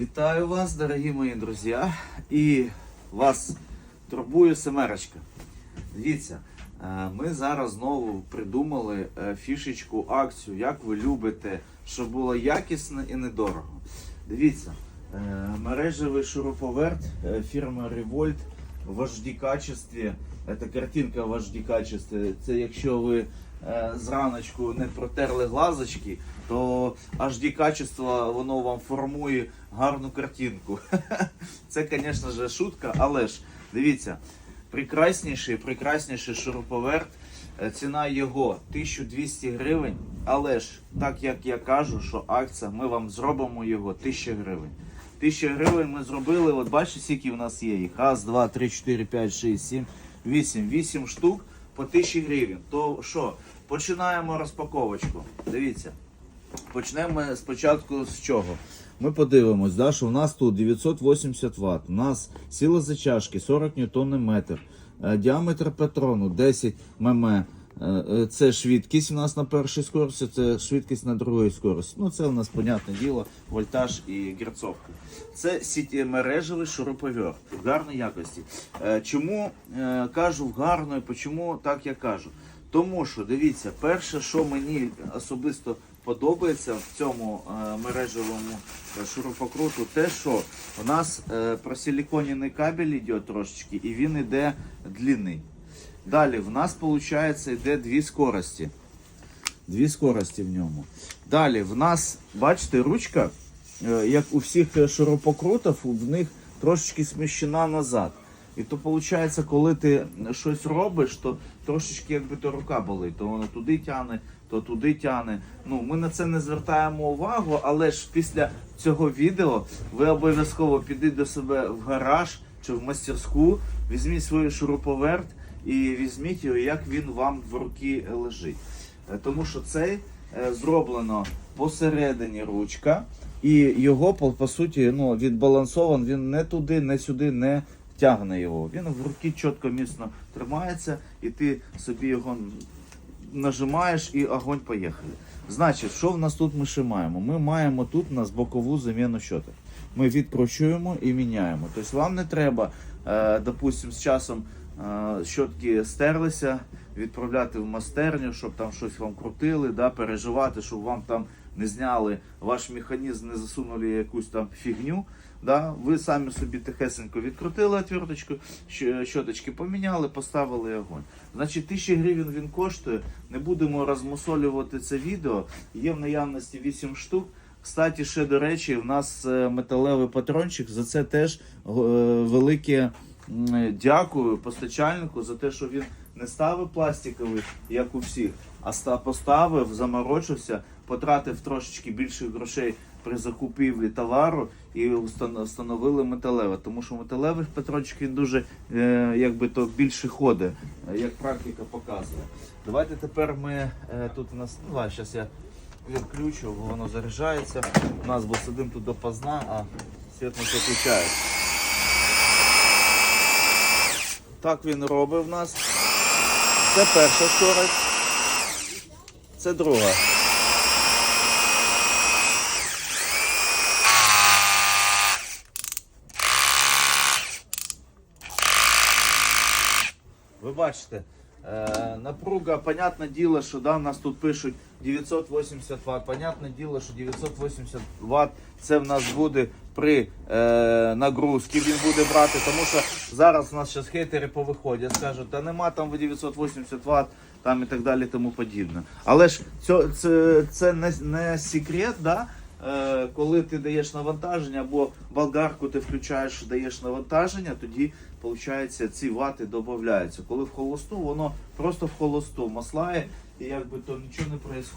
Вітаю вас, дорогі мої друзі. І вас турбує семерочка. Дивіться, е, ми зараз знову придумали е, фішечку, акцію, як ви любите, щоб було якісно і недорого. Дивіться, е, мережевий шуруповерт фірми Revolt в HD качестві. Це картинка в HD качестві. Це якщо ви зраночку не протерли глазочки, то HD качество воно вам формує гарну картинку. Це, звісно ж, шутка, але ж дивіться, прекрасніший, прекрасніший шуруповерт. Е, Ціна його 1200 гривень, але ж, так як я кажу, що акція, ми вам зробимо його 1000 гривень. 1000 гривень ми зробили, от бачите, скільки в нас є їх. Раз, два, три, чотири, п'ять, шість, сім, вісім. Вісім штук по 1000 гривень. То що, починаємо розпаковочку. Дивіться. Почнемо спочатку з чого? Ми подивимось, да, що у нас тут 980 Вт, у нас сила зачашки 40 ньютонний метр, е, діаметр патрону 10 мм. Е, е, Це швидкість у нас на першій скорості, це швидкість на другій скорості. Ну це у нас, понятне діло, вольтаж і герцовка. Це мережевий шуруповерт в гарній якості. Чому кажу в гарної, чому так я кажу? Тому що дивіться, перше, що мені особисто подобається в цьому е, мережевому е, шурупокруту, те, що у нас е, просиліконений кабель йде трошечки, і він йде длинний. Далі в нас виходить йде дві скорості. Дві скорості в ньому. Далі в нас, бачите, ручка, як у всіх шурупокрутів, в них трошечки сміщена назад. І то виходить, коли ти щось робиш, то трошечки якби то рука болить, то воно туди тягне, то туди тягне. Ну, ми на це не звертаємо увагу, але ж після цього відео ви обов'язково підіть до себе в гараж чи в мастерську, візьміть свій шуруповерт і візьміть його, як він вам в руки лежить. Е, Тому що цей е, зроблено посередині ручка, і його по суті ну, відбалансован, він не туди, не сюди не тягне його. Він в руки чітко міцно тримається, і ти собі його нажимаєш і огонь поїхали. Значить, що в нас тут ми ще маємо? Ми маємо тут у нас бокову заміну щоток. Ми відкручуємо і міняємо. Тобто вам не треба, е, допустим, з часом е, щотки стерлися, відправляти в мастерню, щоб там щось вам крутили, да, переживати, щоб вам там не зняли ваш механізм, не засунули якусь там фігню. Да? Ви самі собі тихесенько відкрутили отверточку, щ- щоточки поміняли, поставили огонь. Значить, 1000 гривень він коштує. Не будемо розмусолювати це відео. Є в наявності 8 штук. Кстати, ще до речі, в нас е, металевий патрончик. За це теж е, велике дякую постачальнику за те, що він не ставив пластиковий, як у всіх, а поставив, заморочився, потратив трошечки більше грошей при закупівлі товару і встановили металеве. Тому що металевий патрончик він дуже е, якби то більше ходить, е, як практика показує. Давайте тепер ми е, тут у нас. Ну, зараз я відключу, бо воно заряджається. У нас бо сидимо тут допоздна, а світ не. Так він робить в нас. Це перша скорость. Це друга. Бачите, е, напруга, понятне діло, що да, нас тут пишуть 980 Вт. Понятне діло, що 980 Вт це в нас буде при е, нагрузці він буде брати, тому що зараз у нас зараз хейтери повиходять, скажуть, та нема там 980 Вт там і так далі, тому подібне. Але ж це, це, це не, не секрет, да? Е, коли ти даєш навантаження або болгарку ти включаєш, даєш навантаження, тоді виходить, ці вати додаються. Коли в холосту, воно просто в холосту маслає і якби то нічого не відбувається.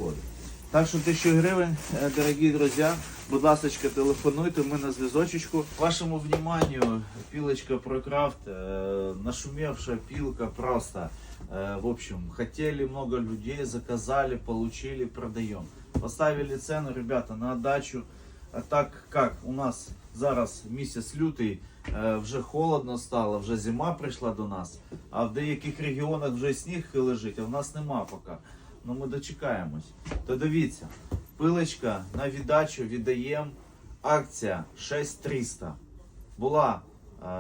Так що 1000 гривень, е, дорогі друзі, будь ласка, телефонуйте, ми на зв'язочку. Вашому вниманию пилочка ProCraft, э, нашумевшая пилка просто. Э, в общем, хотели много людей, заказали, получили, продаем. Поставили цену, ребята, на отдачу. А так как у нас зараз місяць лютий, вже холодно стало, вже зима прийшла до нас, а в деяких регіонах вже сніг лежить, а в нас нема поки. Ну ми дочекаємось. То дивіться, пилочка на віддачу віддаємо. акція 6300. Була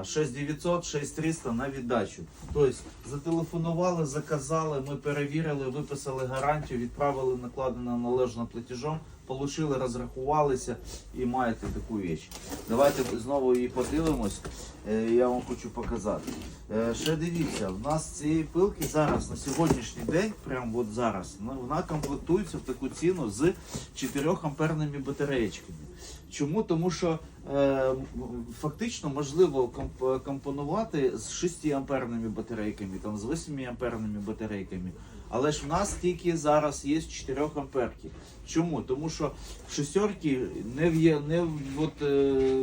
6900, 6300 на віддачу. Тобто зателефонували, заказали, ми перевірили, виписали гарантію, відправили накладено належно платежом, получили, розрахувалися і маєте таку річ. Давайте знову її подивимось. Е, Я вам хочу показати. Е, Ще дивіться, в нас цієї пилки зараз на сьогоднішній день, прямо от зараз, ну, вона комплектується в таку ціну з 4 амперними батареєчками. Чому? Тому що фактично можливо комп- компонувати з 6 амперними батарейками, там, з 8 амперними батарейками. Але ж в нас тільки зараз є 4 амперки. Чому? Тому що шестерки не в, є- не, в, от, е,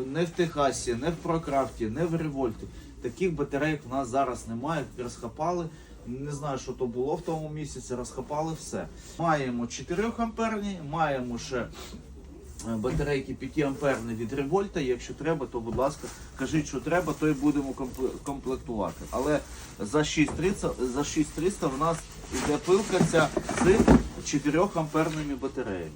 не в Техасі, не в Прокрафті, не в Револьті. Таких батарейок в нас зараз немає, розхапали. Не знаю, що то було в тому місяці, розхапали все. Маємо 4 амперні, маємо ще е, батарейки 5 амперні від Револьта. Якщо треба, то будь ласка, кажіть, що треба, то і будемо комплектувати. Але за 6300, за 6300 в нас іде пилка ця з 4 амперними батареями.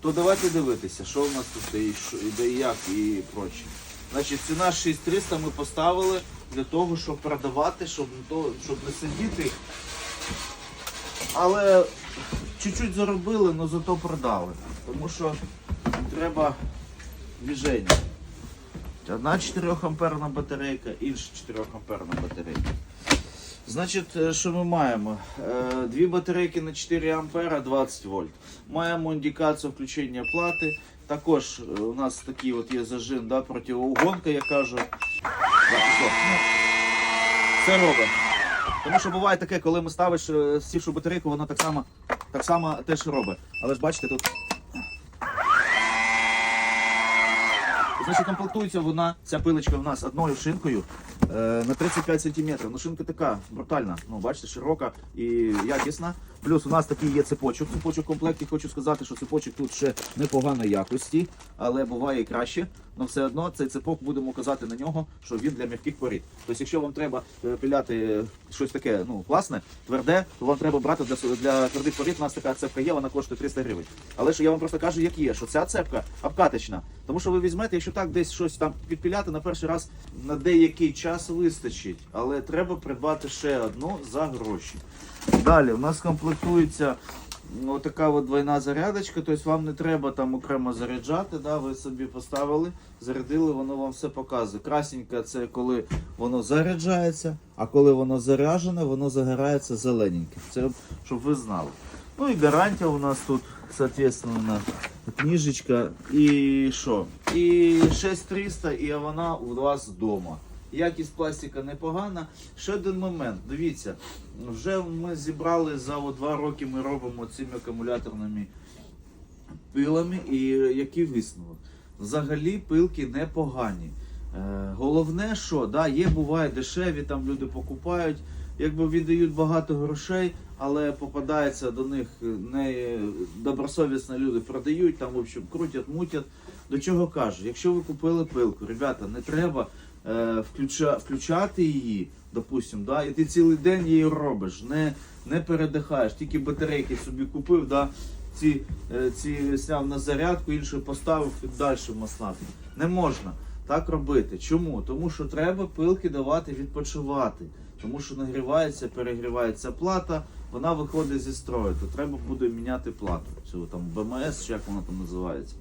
То давайте дивитися, що у нас тут і що іде, і як і проче. Значить, ціна 6300 ми поставили для того, щоб продавати, щоб, то, щоб не сидіти. Але чуть-чуть заробили, але зато продали. Тому що треба движення. Одна 4 амперна батарейка, інша 4 амперна батарейка. Значить, е, що ми маємо? Е, Дві батарейки на 4 ампера 20 вольт. Маємо індикацію включення плати. Також е, у нас такий от є зажим, да, противоугонка, я кажу. Пішло. Ну, Це робить. Тому що буває таке, коли ми ставиш сівшу батарейку, воно так само, так само теж робить. Але ж бачите, тут Значить, комплектується вона, ця пилочка у нас одною шинкою е, на 35 см. Ну, шинка така брутальна. Ну, бачите, широка і якісна. Плюс у нас такий є цепочок. Цепочок в комплекті. Хочу сказати, що цепочок тут ще непоганої якості, але буває і краще. Але все одно цей цепок будемо казати на нього, що він для м'яких порід. Тобто, якщо вам треба е, пиляти е, щось таке, ну класне, тверде, то вам треба брати для, для твердих порід. У нас така цепка є, вона коштує 300 гривень. Але що я вам просто кажу, як є, що ця цепка обкаточна. Тому що ви візьмете, якщо так десь щось там підпіляти, на перший раз на деякий час вистачить. Але треба придбати ще одну за гроші. Далі у нас комплектується ну, така от двойна зарядочка, тобто вам не треба там окремо заряджати, да, ви собі поставили, зарядили, воно вам все показує. Красненька це коли воно заряджається, а коли воно заряджене, воно загорається зелененьким. Це щоб ви знали. Ну і гарантія у нас тут, соответственно, книжечка. І що? І 6300, і вона у вас вдома. Якість пластика непогана. Ще один момент. Дивіться, вже ми зібрали за о, два роки, ми робимо цими акумуляторними пилами. І який висновок? Взагалі пилки непогані. Е, головне, що да, є, буває дешеві, там люди покупають, якби віддають багато грошей, але попадається до них не добросовісні люди, продають, там, в общем, крутять, мутять. До чого кажу, якщо ви купили пилку, ребята, не треба включа, включати її, допустим, да, і ти цілий день її робиш, не, не передихаєш, тільки батарейки собі купив, да, ці, е, ці сняв на зарядку, іншу поставив і далі маслати. Не можна так робити. Чому? Тому що треба пилки давати відпочивати. Тому що нагрівається, перегрівається плата, вона виходить зі строю, то треба буде міняти плату. Цю там БМС, чи як вона там називається.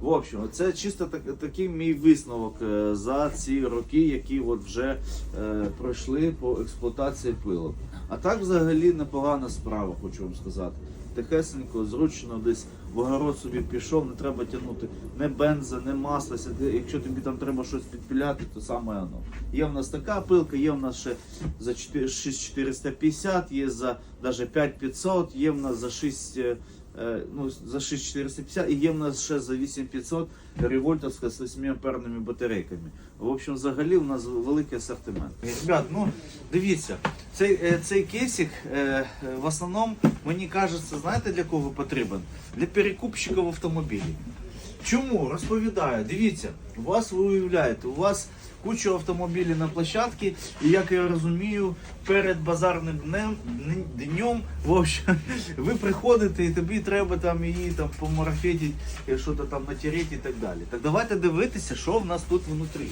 В общем, це чисто так, такий мій висновок е, за ці роки, які от вже е, пройшли по експлуатації пилок. А так взагалі непогана справа, хочу вам сказати. Тихесенько, зручно десь в огород собі пішов, не треба тягнути не бенза, не масла. Якщо тобі там треба щось підпіляти, то саме воно. Є в нас така пилка, є в нас ще за 4 6450, є за навіть 5500, є в нас за 6 е, е, ну, за 6450 і є в нас ще за 8500 револьтовська з 8 амперними батарейками. В общем, взагалі у нас великий асортимент. Ребят, ну дивіться, цей, е, цей кейсик е, е, в основному, мені кажеться, знаєте для кого потрібен? Для перекупщиків автомобілів. Чому? Розповідаю. Дивіться, у вас ви уявляєте, у вас куча автомобілів на площадці, і як я розумію, перед базарним днем, днем в общем, ви приходите і тобі треба там її там помарафетити, що-то там натереть і так далі. Так давайте дивитися, що в нас тут внутрі.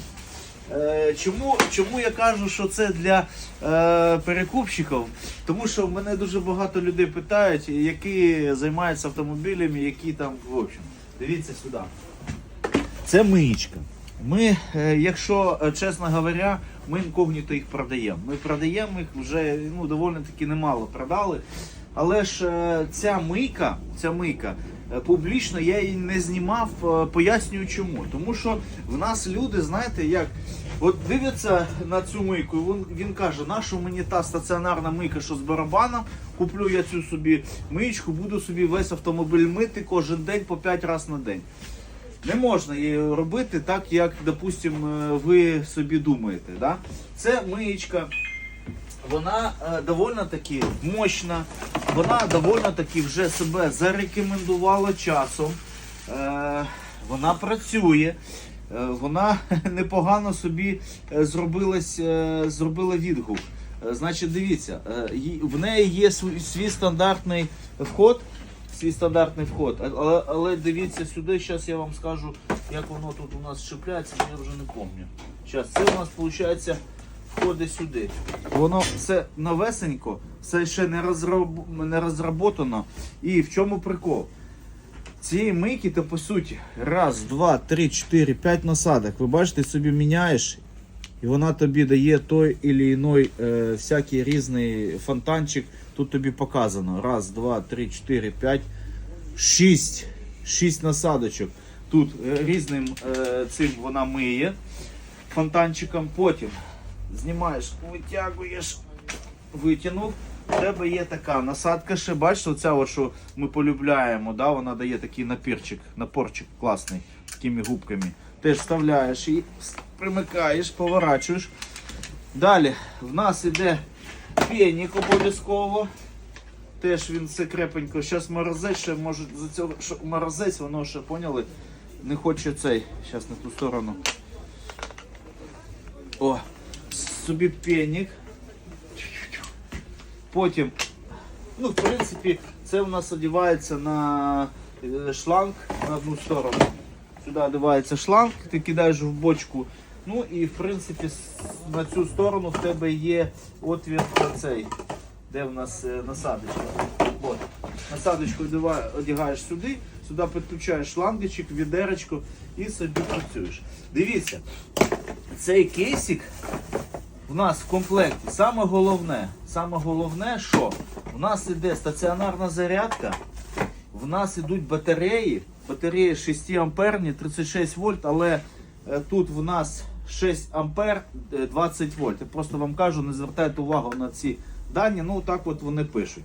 Е, чому, чому я кажу, що це для е, перекупщиків? Тому що мене дуже багато людей питають, які займаються автомобілями, які там, в общем, дивіться сюди. Це миєчка. Ми, е, якщо е, чесно говоря, ми інкогніто їх продаємо. Ми продаємо їх вже ну, доволі таки немало продали. Але ж е, ця мийка, ця мийка, публічно я її не знімав, пояснюю чому. Тому що в нас люди, знаєте, як от дивляться на цю мийку, він, він каже, нащо мені та стаціонарна мийка, що з барабаном, куплю я цю собі миєчку, буду собі весь автомобіль мити кожен день по 5 разів на день. Не можна її робити так, як, допустимо, ви собі думаєте. Да? Це миєчка, вона е, доволі таки мощна, вона доволі таки вже себе зарекомендувала часом. Е, вона працює, е, вона непогано собі е, зробилась, е, зробила відгук. Е, Значить, дивіться, е, в неї є свій стандартний вход. Свій стандартний вход. Але, але дивіться сюди, зараз я вам скажу, як воно тут у нас щепляється, я вже не пам'ятаю. Зараз це у нас виходить входить сюди. Воно все новесенько, все ще не, розроб... не розроботано. І в чому прикол? Цієї мийки ти по суті раз, два, три, чотири, п'ять насадок. Ви бачите, собі міняєш, і вона тобі дає той или іной е, всякий різний фонтанчик. Тут тобі показано. Раз, два, три, чотири, п'ять, шість. Шість насадочок. Тут е, різним е, цим вона миє фонтанчиком. Потім знімаєш, витягуєш, витягнув. У тебе є така насадка ще, бачите, оця, що ми полюбляємо, да? вона дає такий напірчик, напорчик класний, такими губками. Теж вставляєш і примикаєш, поворачуєш. Далі в нас іде пенік обов'язково. Теж він все крепенько. Зараз морозець ще може за цього, що морозець, воно ще поняли. Не хоче цей. Зараз на ту сторону. О, собі пенік. Потім, ну, в принципі, це у нас одягається на е, шланг на одну сторону. Сюди одягається шланг, ти кидаєш в бочку. Ну і в принципі на цю сторону в тебе є отвір цей, де в нас е, насадочка. От. Насадочку одягаєш сюди, сюди підключаєш шлангочок, відерочку і собі працюєш. Дивіться, цей кейсик в нас в комплекті саме головне, саме головне, що в нас іде стаціонарна зарядка, в нас ідуть батареї, батареї 6 амперні, 36 вольт, але е, тут в нас 6 ампер, е, 20 вольт. Я просто вам кажу, не звертайте увагу на ці дані, ну так от вони пишуть.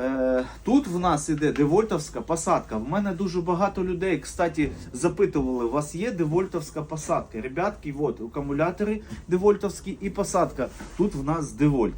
Е, Тут в нас іде девольтовська посадка. В мене дуже багато людей, кстати, запитували, у вас є девольтовська посадка? Ребятки, от, акумулятори девольтовські і посадка. Тут в нас девольт.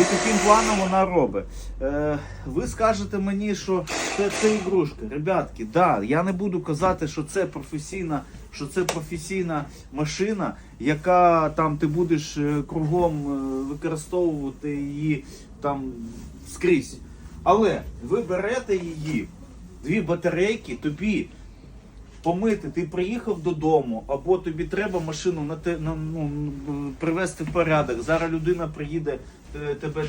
І таким планом вона робить. Е, ви скажете мені, що це, це ігрушка. Ребятки, да, я не буду казати, що це професійна, що це професійна машина, яка там ти будеш е, кругом е, використовувати її там скрізь. Але ви берете її, дві батарейки, тобі помити, ти приїхав додому, або тобі треба машину на те, на, ну, привести в порядок. Зараз людина приїде тебе,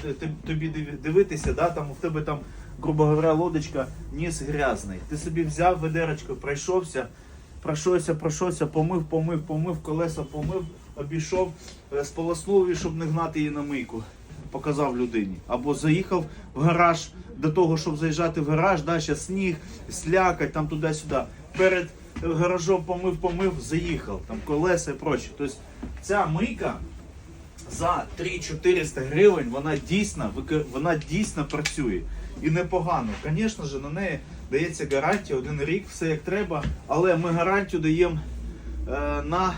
тобі див- дивитися, да, там в тебе там, грубо говоря, лодочка, ніс грязний. Ти собі взяв ведерочку, пройшовся, пройшовся, пройшовся, помив, помив, помив, колеса помив, обійшов, е, сполоснув її, щоб не гнати її на мийку. Показав людині. Або заїхав в гараж до того, щоб заїжджати в гараж, да, ще сніг, слякать, там туди-сюди. Перед е, гаражом помив, помив, заїхав, там колеса і проче. Тобто ця мийка за 3-400 гривень вона дійсно, вона дійсно працює. І непогано. Звісно ж, на неї дається гарантія один рік, все як треба, але ми гарантію даємо е, на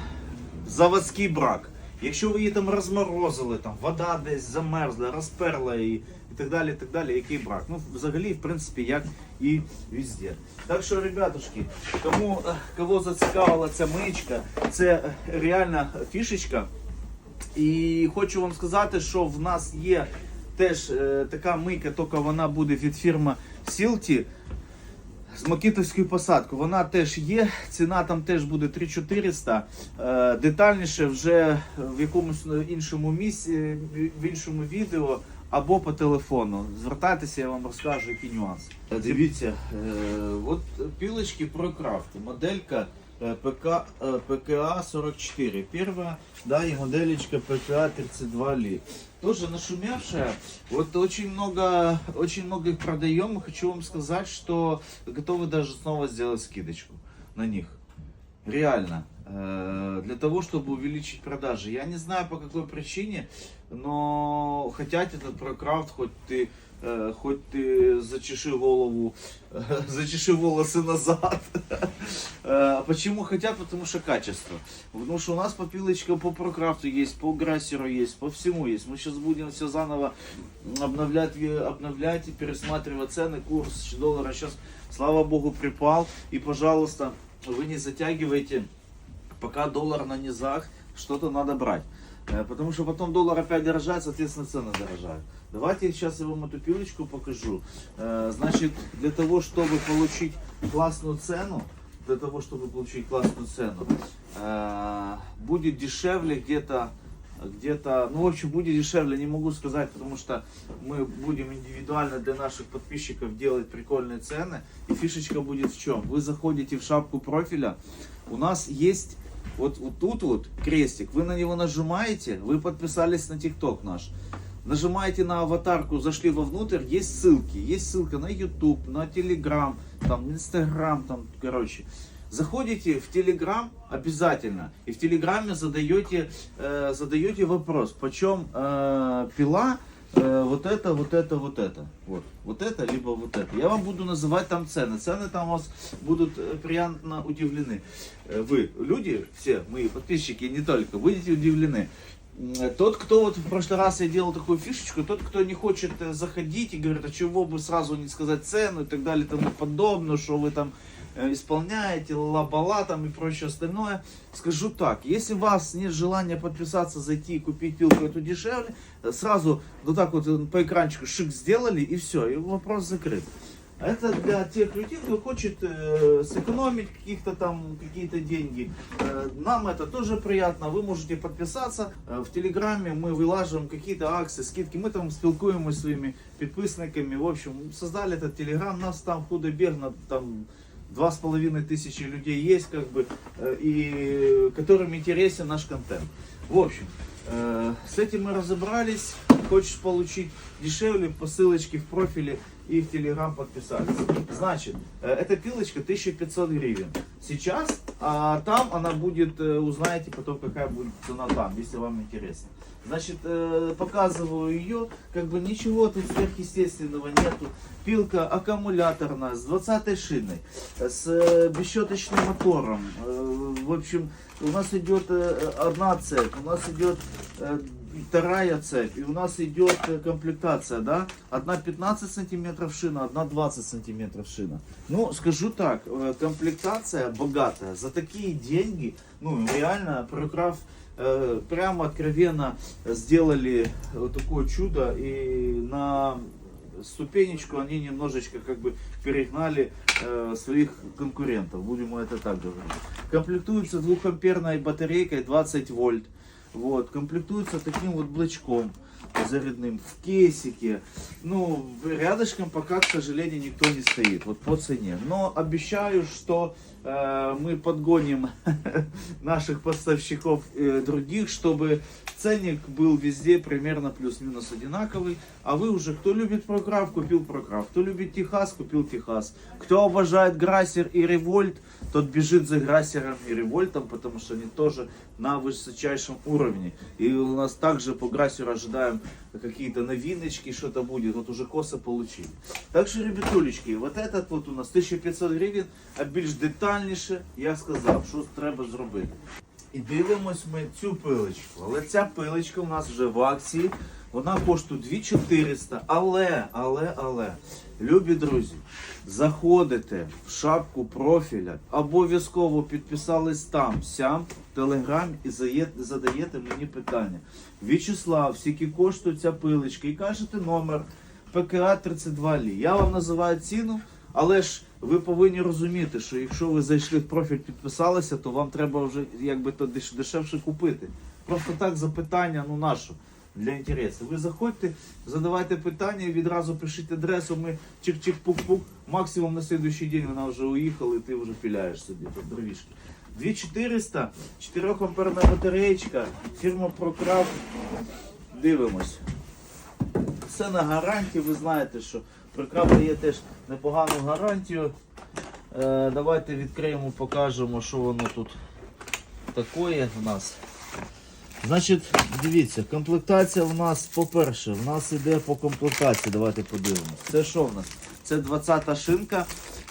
заводський брак. Якщо ви її там розморозили, там вода десь замерзла, розперла її, і так далі, і так далі, який брак. Ну, взагалі, в принципі, як і везде. Так що, ребятушки, кому е, кого зацікавила ця миєчка, це е, реальна фішечка. І хочу вам сказати, що в нас є теж е, така мийка, тільки вона буде від фірми Silti з Макітовською посадкою. Вона теж є. Ціна там теж буде 3400. Е, детальніше вже в якомусь іншому місці, в іншому відео або по телефону. Звертайтеся, я вам розкажу, які нюанси. Дивіться, е, от пілочки ProCraft, моделька. Е, ПК, е, ПКА 44. Первая, да, и моделечка ПКА 32 ли. Тоже нашумевшая. Вот очень много, очень много их продаем. Хочу вам сказать, что готовы даже снова сделать скидочку на них. Реально. Э, Для того, чтобы увеличить продажи. Я не знаю по какой причине, но хотят этот прокрафт, хоть ты э, хоть ты зачеши голову, зачеши волосы назад. Э, Почему хотят? Потому что качество. Потому что у нас попилочка по прокрафту есть, по грассеру есть, по всему есть. Мы сейчас будем все заново обновлять, э, обновлять и пересматривать цены, курс доллара сейчас, слава богу, припал. И, пожалуйста, вы не затягивайте, пока доллар на низах, что-то надо брать. Э, Потому что потом доллар опять дорожает, соответственно, цены дорожают. Давайте сейчас я вам эту пилочку покажу. Э, Значит, для того, чтобы получить классную цену, для того, чтобы получить классную цену, э, будет дешевле где-то где-то, ну, в общем, будет дешевле, не могу сказать, потому что мы будем индивидуально для наших подписчиков делать прикольные цены. И фишечка будет в чем? Вы заходите в шапку профиля, у нас есть вот, вот тут вот крестик, вы на него нажимаете, вы подписались на ТикТок наш. Нажимаете на аватарку, зашли вовнутрь, есть ссылки. Есть ссылка на YouTube, на Telegram, там, Instagram, там, короче. Заходите в Telegram обязательно. И в Телеграме задаете, э, задаете вопрос, почем э, пила, э, вот это, вот это, вот это. Вот. Вот это, либо вот это. Я вам буду называть там цены. Цены там у вас будут э, приятно удивлены. Э, Вы, люди, все мои подписчики, не только, будете удивлены. М, Тот, кто вот в прошлый раз я делал такую фишечку, тот, кто не хочет э, заходить и говорит, а чего бы сразу не сказать цену и так далее и тому подобное, что вы там э, исполняете, ла-бала там и прочее остальное. Скажу так, если у вас нет желания подписаться, зайти и купить пилку эту дешевле, э, сразу вот так вот э, по экранчику шик сделали и все, и вопрос закрыт. А Это для тех людей, кто хочет э, сэкономить каких-то там какие-то деньги. Э, нам это тоже приятно. Вы можете подписаться. Э, в Телеграме мы вылаживаем какие-то акции, скидки. Мы там спілкуємося зі своїми підписниками. В общем, создали этот Телеграм. Нас там худо-бедно там два с половиной тысячи людей есть, как бы, э, и которым интересен наш контент. В общем, э, с этим мы разобрались. Хочешь получить дешевле, по ссылочке в профиле и в Телеграм подписались. Значит, э, эта пилочка 1500 гривен. Сейчас, а там она будет, узнаете потом, какая будет цена там, если вам интересно. Значит, э, показываю ее, как бы ничего тут сверхъестественного нету. Пилка аккумуляторная, с 20 шиной, с э, бесщеточным мотором. Э, В общем, у нас идет э, одна цепь, у нас идет вторая цепь, и у нас идет комплектация, да? Одна 15 сантиметров шина, одна 20 сантиметров шина. Ну, скажу так, комплектация богатая. За такие деньги, ну, реально, Прокраф э, прямо откровенно сделали вот такое чудо, и на ступенечку они немножечко как бы перегнали э, своих конкурентов, будем это так говорить. Комплектуется двухамперной батарейкой 20 вольт. Вот, комплектуется таким вот блочком зарядным в кейсике. Ну, рядышком пока, к сожалению, никто не стоит, вот по цене. Но обещаю, что э, мы подгоним наших поставщиков э, других, чтобы ценник был везде примерно плюс-минус одинаковый. А вы уже, кто любит Прокраф, купил Прокраф. Кто любит Техас, купил Техас. Кто обожает Грассер и Револьт, тот бежит за Грассером и Револьтом, потому что они тоже на высочайшем уровне. И у нас также по Грассеру ожидаем какие-то новиночки, что-то будет. Вот уже косы получили. Так що, ребятулечки, вот этот вот у нас 1500 гривень, а більш детальніше я сказав, що треба зробити. І дивимось ми цю пилочку. Але ця пилочка у нас вже в акції. Вона коштує 2400, але, але, але, любі друзі, заходите в шапку профіля, обов'язково підписались там, сям, в телеграм і задаєте мені питання. В'ячеслав, скільки коштує ця пилочка? І кажете номер ПКА 32 лі. Я вам називаю ціну, але ж ви повинні розуміти, що якщо ви зайшли в профіль, підписалися, то вам треба вже якби то дешевше купити. Просто так запитання, ну нащо? Для інтересу. Ви заходьте, задавайте питання, і відразу пишіть адресу, ми чик-чик-пук-пук. Максимум на слідуючий день вона вже уїхала, і ти вже піляєш собі тут дровішки. 2400, 4 амперна батареєчка, фірма ProCraft. Дивимось. Все на гарантії, ви знаєте, що ProCraft дає теж непогану гарантію. Е, давайте відкриємо, покажемо, що воно тут таке в нас. Значить, дивіться, комплектація в нас, по-перше, в нас іде по комплектації. Давайте подивимося. Це що в нас? Це 20-та шинка,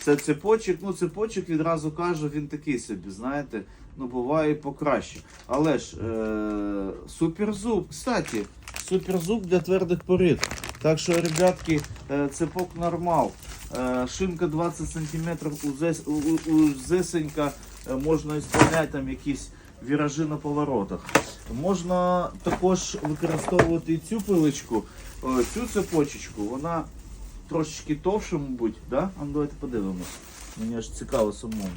це цепочок. Ну, цепочок відразу кажу, він такий собі, знаєте, ну буває і покраще. Але ж е- суперзуб, кстати, суперзуб для твердих порід. Так що, ребятки, е, цепок нормал. Е, шинка 20 см, у- у- узесенька, е, можна ісполняти там якісь віражі на поворотах. Можна також використовувати цю пилочку, цю цепочечку, вона трошечки товша, мабуть, да? А ну, давайте подивимось. Мені аж цікаво самому.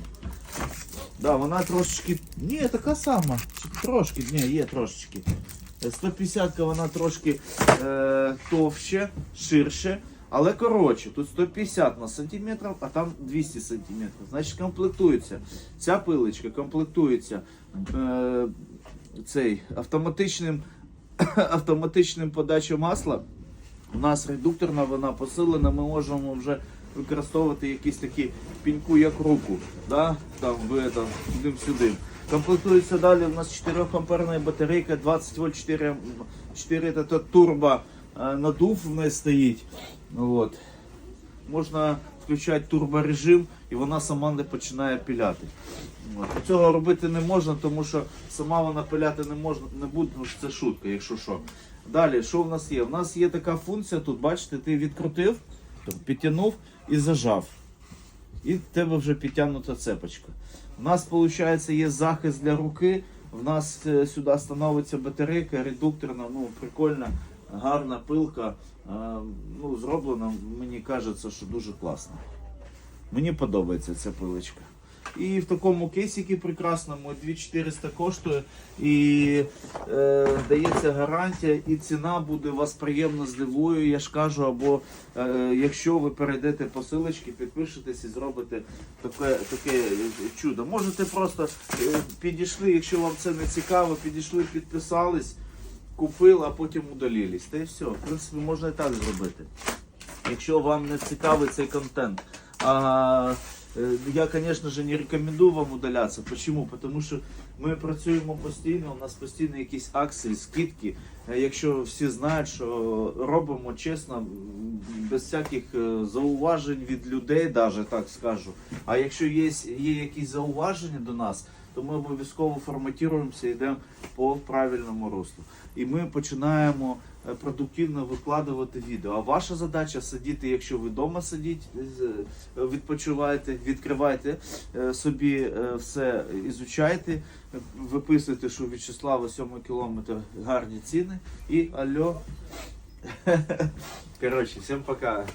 Да, вона трошечки. Ні, така сама. Трошки, ні, є трошечки. 150 вона трошки е, товще, ширше, але коротше. Тут 150 на сантиметр, а там 200 сантиметрів. Значить, комплектується. Ця пилочка комплектується е, цей автоматичним, автоматичним подачею масла. У нас редукторна вона посилена, ми можемо вже використовувати якісь такі піньку як руку. Да? Там там, сюди. Комплектується далі. У нас 4 амперна батарейка, 20 вольт 4, 4 це то турбо е, надув в неї стоїть. От. Можна включати турборежим і вона сама не починає піляти. От. Цього робити не можна, тому що сама вона пиляти не можна, не буде, тому що це шутка, якщо що. Далі, що в нас є? У нас є така функція, тут бачите, ти відкрутив, підтягнув і зажав. І в тебе вже підтягнута цепочка. У нас, виходить, є захист для руки. В нас е, сюди становиться батарейка редукторна, ну прикольна, гарна пилка. Е, ну, зроблена, мені кажеться, що дуже класно. Мені подобається ця пилочка. І в такому кейсіки прекрасному 2400 коштує і е, дається гарантія, і ціна буде вас приємно здивує, я ж кажу, або е, якщо ви перейдете по силочці, підпишетесь і зробите таке, таке чудо. Можете просто е, підійшли, якщо вам це не цікаво, підійшли, підписались, купили, а потім удалились. Та й все. В принципі, можна і так зробити якщо вам не цікавий цей контент. А, е, я, звісно ж, не рекомендую вам удалятися. Чому? Тому що ми працюємо постійно, у нас постійно якісь акції, скидки. Е, Якщо всі знають, що робимо чесно, без всяких е, зауважень від людей, навіть так скажу. А якщо є, є якісь зауваження до нас, то ми обов'язково форматуємося і йдемо по правильному руслу. І ми починаємо е, продуктивно викладувати відео. А ваша задача сидіти, якщо ви вдома сидіть, е, відпочиваєте, відкривайте е, собі все, ізучайте, виписуйте, що В'ячеслава 7 кілометр гарні ціни. І алло. Коротше, всім пока.